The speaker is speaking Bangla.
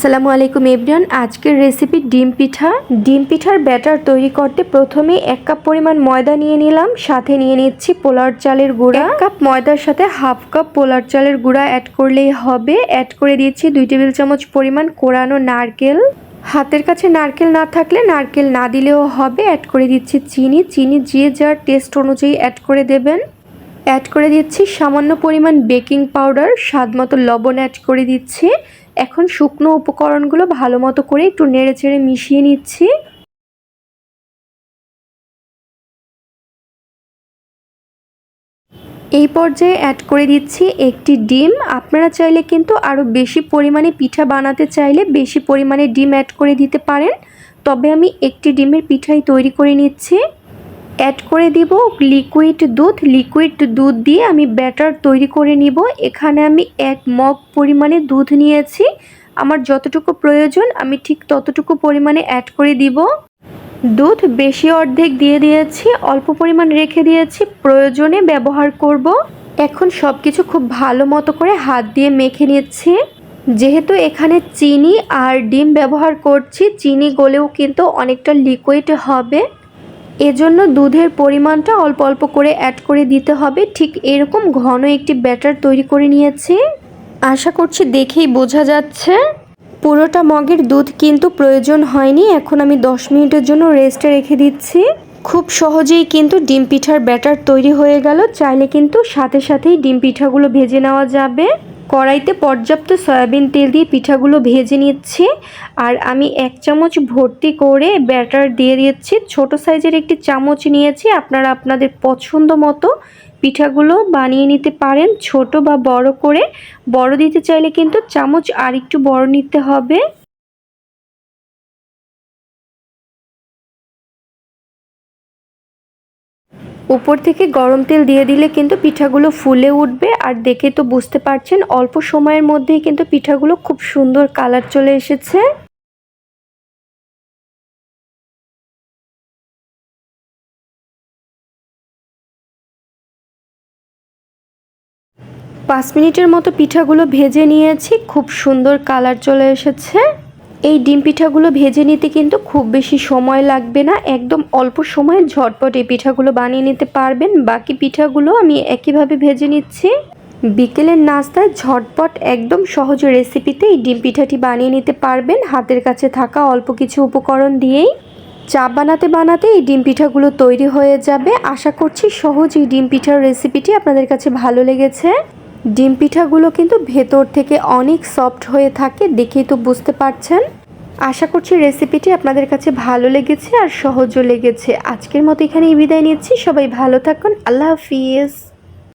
আসসালামু আলাইকুম এভরিওয়ান। আজকের রেসিপি ডিম পিঠা। ডিম পিঠার ব্যাটার তৈরি করতে প্রথমে এক কাপ পরিমাণ ময়দা নিয়ে নিলাম, সাথে নিয়ে নিচ্ছি পোলার চালের গুঁড়া। এক কাপ ময়দার সাথে হাফ কাপ পোলার চালের গুঁড়া অ্যাড করলেই হবে। অ্যাড করে দিচ্ছি দুই টেবিল চামচ পরিমাণ কোরানো নারকেল। হাতের কাছে নারকেল না থাকলে নারকেল না দিলেও হবে। অ্যাড করে দিচ্ছি চিনি। চিনি যে যার টেস্ট অনুযায়ী অ্যাড করে দেবেন। অ্যাড করে দিচ্ছি। সামান্য পরিমাণ বেকিং পাউডার স্বাদ মতো লবণ অ্যাড করে দিচ্ছি। এখন শুকনো উপকরণগুলো ভালো মতো করে একটু নেড়ে চেড়ে মিশিয়ে নিচ্ছি। এই পর্যায়ে অ্যাড করে দিচ্ছি একটি ডিম। আপনারা চাইলে কিন্তু আরও বেশি পরিমাণে পিঠা বানাতে চাইলে বেশি পরিমাণে ডিম অ্যাড করে দিতে পারেন। তবে আমি একটি ডিমের পিঠাই তৈরি করে নিচ্ছি। অ্যাড করে দিব লিকুইড দুধ। লিকুইড দুধ দিয়ে আমি ব্যাটার তৈরি করে নিব। এখানে আমি এক মগ পরিমাণে দুধ নিয়েছি। আমার যতটুকু প্রয়োজন আমি ঠিক ততটুকু পরিমাণে অ্যাড করে দিব। দুধ বেশি অর্ধেক দিয়ে দিয়েছি, অল্প পরিমাণ রেখে দিয়েছি, প্রয়োজনে ব্যবহার করব। এখন সব কিছু খুব ভালো মতো করে হাত দিয়ে মেখে নিচ্ছি। যেহেতু এখানে চিনি আর ডিম ব্যবহার করছি, চিনি গলেও কিন্তু অনেকটা লিকুইড হবে। এজন্য দুধের পরিমাণটা অল্প অল্প করে অ্যাড করে দিতে হবে। ঠিক এরকম ঘন একটি ব্যাটার তৈরি করে নিয়েছি। আশা করছি দেখেই বোঝা যাচ্ছে। পুরোটা মগের দুধ কিন্তু প্রয়োজন হয়নি। এখন আমি দশ মিনিটের জন্য রেস্টে রেখে দিচ্ছি। খুব সহজেই কিন্তু ডিম পিঠার ব্যাটার তৈরি হয়ে গেল। চাইলে কিন্তু সাথে সাথেই ডিম পিঠাগুলো ভেজে নেওয়া যাবে। কড়াইতে পর্যাপ্ত সয়াবিন তেল দিয়ে পিঠাগুলো ভেজে নিচ্ছি। আর আমি এক চামচ ভর্তি করে ব্যাটার দিয়ে দিচ্ছি। ছোট সাইজের একটি চামচ নিয়েছি। আপনারা আপনাদের পছন্দ মতো পিঠাগুলো বানিয়ে নিতে পারেন। ছোট বা বড় করে। বড় দিতে চাইলে কিন্তু চামচ আর একটু বড় নিতে হবে। উপর থেকে গরম তেল দিয়ে দিলে কিন্তু পিঠাগুলো ফুলে উঠবে। আর দেখে তো বুঝতে পারছেন, অল্প সময়ের মধ্যেই কিন্তু পিঠাগুলো খুব সুন্দর কালার চলে এসেছে। পাঁচ মিনিটের মতো পিঠাগুলো ভেজে নিয়েছি, খুব সুন্দর কালার চলে এসেছে। এই ডিম পিঠাগুলো ভেজে নিতে কিন্তু খুব বেশি সময় লাগবে না। একদম অল্প সময়ে ঝটপট এই পিঠাগুলো বানিয়ে নিতে পারবেন। বাকি পিঠাগুলো আমি একইভাবে ভেজে নিচ্ছি। বিকেলের নাস্তায় ঝটপট একদম সহজ রেসিপিতে এই ডিম পিঠাটি বানিয়ে নিতে পারবেন। হাতের কাছে থাকা অল্প কিছু উপকরণ দিয়েই। চা বানাতে বানাতে এই ডিম পিঠাগুলো তৈরি হয়ে যাবে। আশা করছি সহজ এই ডিম পিঠার রেসিপিটি আপনাদের কাছে ভালো লেগেছে। ডিম পিঠাগুলো কিন্তু ভেতর থেকে অনেক সফট হয়ে থাকে, দেখেই তো বুঝতে পারছেন। আশা করছি রেসিপিটি আপনাদের কাছে ভালো লেগেছে আর সহজও লেগেছে। আজকের মতো এখানেই বিদায় নিচ্ছি। সবাই ভালো থাকুন। আল্লাহ হাফিজ।